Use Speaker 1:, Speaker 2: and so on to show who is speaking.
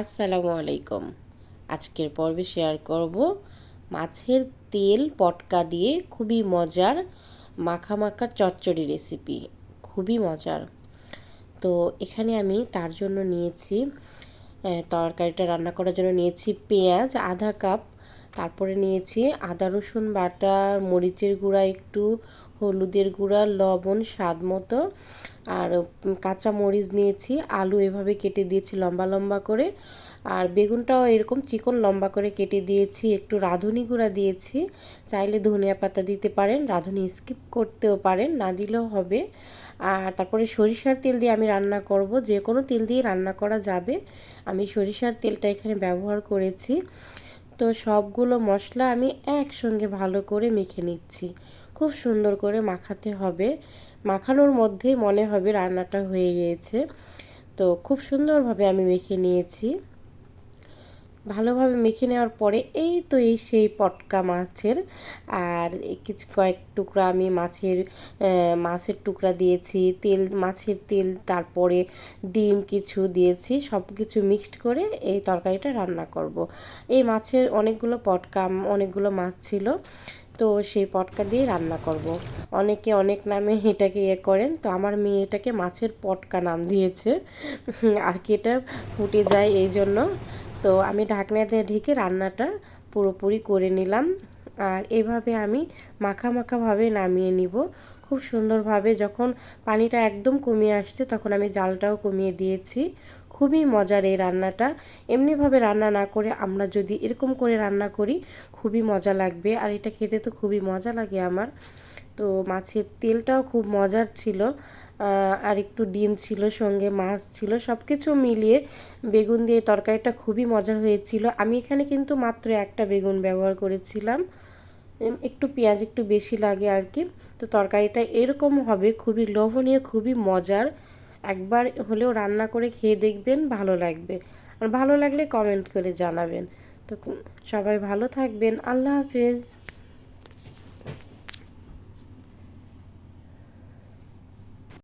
Speaker 1: আসসালামু আলাইকুম। আজকের পর্বে শেয়ার করব মাছের তেল পটকা দিয়ে খুবই মজার মাখা মাখা চচ্চড়ি রেসিপি খুবই মজার। তো এখানে আমি তার জন্য নিয়েছি তরকারিটা রান্না করার জন্য নিয়েছি পেঁয়াজ, আধা কাপ তারপরে নিয়েছি আদা, রসুন বাটা, মরিচের গুঁড়া একটু, হলুদের গুঁড়া, লবণ স্বাদ মতো। আর কাঁচা মরিচ নিয়েছি, আলু এভাবে কেটে দিয়েছি লম্বা লম্বা করে। আর বেগুনটাও এরকম চিকন লম্বা করে কেটে দিয়েছি, একটু রাঁধুনি গুঁড়া দিয়েছি। চাইলে ধনিয়া পাতা দিতে পারেন, রাঁধুনি স্কিপ করতেও পারেন, না দিলেও হবে। আর তারপরে সরিষার তেল দিয়ে আমি রান্না করব, যে কোনো তেল দিয়ে রান্না করা যাবে। আমি সরিষার তেলটা এখানে ব্যবহার করেছি। তো সবগুলো মশলা আমি একসঙ্গে ভালো করে মেখে নিচ্ছি। খুব সুন্দর করে মাখাতে হবে। মাখানোর মধ্যেই মনে হবে রান্নাটা হয়ে গিয়েছে। তো খুব সুন্দরভাবে আমি মেখে নিয়েছি। ভালোভাবে মেখে নেওয়ার পরে এই তো এই সেই পটকা মাছের আর কিছু কয়েক টুকরা আমি মাছের মাছের টুকরা দিয়েছি, তেল, মাছের তেল, তারপরে ডিম কিছু দিয়েছি সব কিছু মিক্সড করে এই তরকারিটা রান্না করব। এই মাছের অনেকগুলো পটকা, অনেকগুলো মাছ ছিল, তো সেই পটকা দিয়ে রান্না করব। অনেকে অনেক নামে এটাকে ইয়ে করেন, তো আমার মেয়ে এটাকে মাছের পটকা নাম দিয়েছে আর কি এটা ফুটে যায় এই জন্য তো আমি ঢাকনা দিয়ে ঢেকে রান্নাটা পুরোপুরি করে নিলাম। আর এভাবে আমি মাখা মাখাভাবে নামিয়ে নিব। খুব সুন্দরভাবে যখন পানিটা একদম কমিয়ে আসছে তখন আমি জালটাও কমিয়ে দিয়েছি। খুবই মজার এই রান্নাটা। এমনিভাবে রান্না না করে আমরা যদি এরকম করে রান্না করি খুবই মজা লাগবে। আর এটা খেতে তো খুবই মজা লাগে আমার। তো মাছের তেলটাও খুব মজার ছিল। আর একটু ডিম ছিল, সঙ্গে মাছ ছিল সব কিছু মিলিয়ে বেগুন দিয়ে তরকারিটা খুবই মজার হয়েছিল। আমি এখানে কিন্তু মাত্র একটা বেগুন ব্যবহার করেছিলাম। একটু পেঁয়াজ একটু বেশি লাগে আর কি। তো তরকারিটা এরকম হবে, খুবই লোভনীয়, খুবই মজার। একবার হলেও রান্না করে খেয়ে দেখবেন, ভালো লাগবে। আর ভালো লাগলে কমেন্ট করে জানাবেন। তো সবাই ভালো থাকবেন। আল্লাহ হাফেজ।